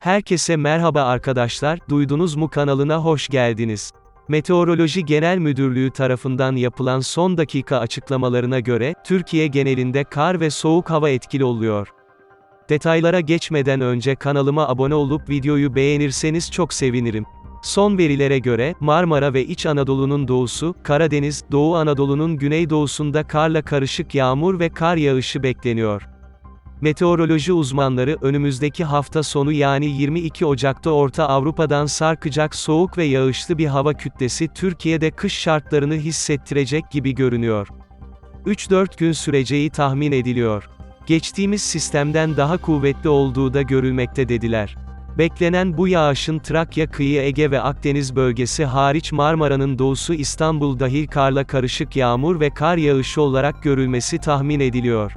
Herkese merhaba arkadaşlar, duydunuz mu kanalına hoş geldiniz. Meteoroloji Genel Müdürlüğü tarafından yapılan son dakika açıklamalarına göre, Türkiye genelinde kar ve soğuk hava etkili oluyor. Detaylara geçmeden önce kanalıma abone olup videoyu beğenirseniz çok sevinirim. Son verilere göre, Marmara ve İç Anadolu'nun doğusu, Karadeniz, Doğu Anadolu'nun güneydoğusunda karla karışık yağmur ve kar yağışı bekleniyor. Meteoroloji uzmanları önümüzdeki hafta sonu yani 22 Ocak'ta Orta Avrupa'dan sarkacak soğuk ve yağışlı bir hava kütlesi Türkiye'de kış şartlarını hissettirecek gibi görünüyor. 3-4 gün süreceği tahmin ediliyor. Geçtiğimiz sistemden daha kuvvetli olduğu da görülmekte dediler. Beklenen bu yağışın Trakya kıyı Ege ve Akdeniz bölgesi hariç Marmara'nın doğusu İstanbul dahil karla karışık yağmur ve kar yağışı olarak görülmesi tahmin ediliyor.